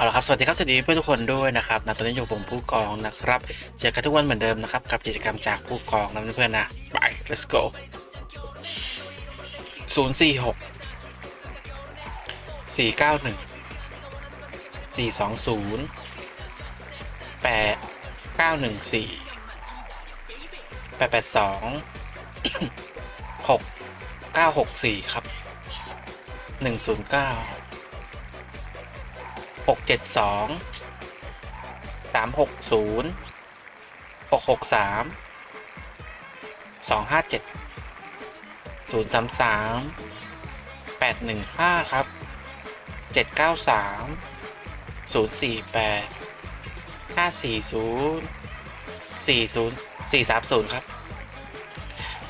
เอาละครับ สวัสดีครับ สวัสดีเพื่อนทุกคนด้วยนะครับนะตอนนี้อยู่ผมผู้กองนะครับ เจอกันทุกวันเหมือนเดิมนะครับ กับกิจกรรมจากผู้กองนะเพื่อนๆนะ ไป let's go ศูนย์สี่หกสี่เก้าหนึ่งสี่สองศูนย์แปดเก้าหนึ่งสี่แปดแปดสองหกเก้าหกสี่ครับหนึ่งศูนย์เก้า หกเจ็ดสองสามหกศูนย์หกหกสามสองห้าเจ็ดศูนย์สามสามแปดหนึ่งห้าครับเจ็ดเก้าสามศูนย์สี่แปดห้าสี่ศูนย์สี่ศูนย์สี่สามศูนย์ครับ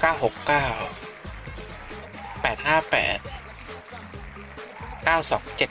เก้าหกเก้าแปดห้าแปดเก้าสองเจ็ด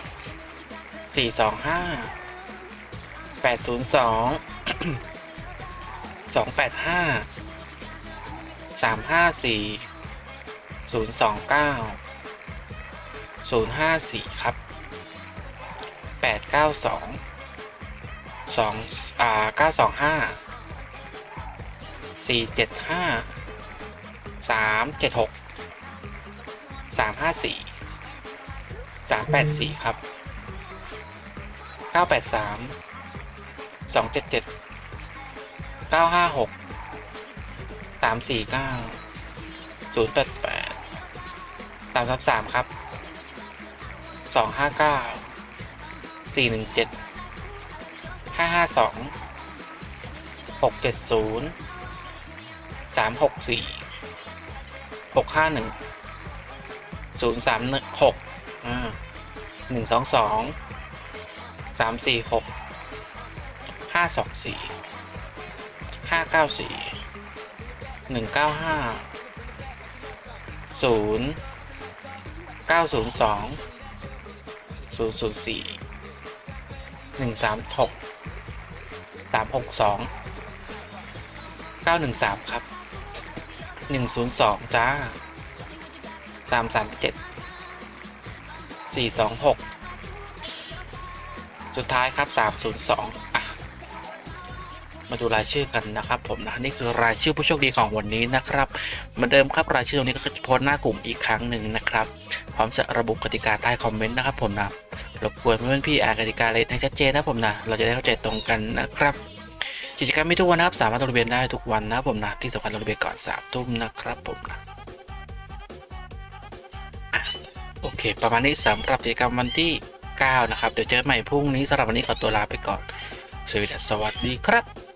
สี่สองห้าแปดศูนย์สองสองแปดห้าสามห้าสี่ศูนย์สองเก้าศูนย์ห้าสี่ครับแปดเก้าสองสองอ่าเก้าสองห้าสี่เจ็ดห้าสามเจ็ดหกสามห้าสี่สามแปดสี่ครับ เก้าแปดสามสองเจ็ดเจ็ดเก้าห้าหกสามสี่เก้าศูนย์แปดแปดสามสามสามครับสองห้าเก้าสี่หนึ่งเจ็ดห้าห้าสองหกเจ็ดศูนย์สามหก สามสี่หกห้าสองสี่ห้าเก้าสี่หนึ่งเก้าห้าศูนย์เก้าศูนย์สองศูนย์ศูนย์สี่หนึ่งสามหกสามหกสองเก้าหนึ่งสามครับหนึ่งศูนย์สองจ้าสามสามเจ็ดสี่สองหก สุดท้ายครับ 302 อะ มาดูรายชื่อกันนะครับ ผมนะนี่คือรายชื่อผู้โชคดีของวันนี้นะครับเหมือนเดิมครับรายชื่อตรงนี้ก็จะโพสต์หน้ากลุ่มอีกครั้งหนึ่งนะครับ พร้อมจะระบุกติกาใต้คอมเมนต์นะครับผมนะรบกวนเพื่อนพี่อ่านกติกาเลยให้ชัดเจนนะผมนะเราจะได้เข้าใจตรงกันนะครับกิจกรรมมีทุกวันนะครับสามารถลงทะเบียนได้ทุกวันนะครับผมนะที่สำคัญลงทะเบียนก่อนสามทุ่มนะครับผมนะอะโอเค ประมาณนี้สำหรับกิจกรรมวันที่ 9 นะครับ เดี๋ยวเจอใหม่พรุ่งนี้สำหรับวันนี้ขอตัวลาไปก่อนสวัสดีครับ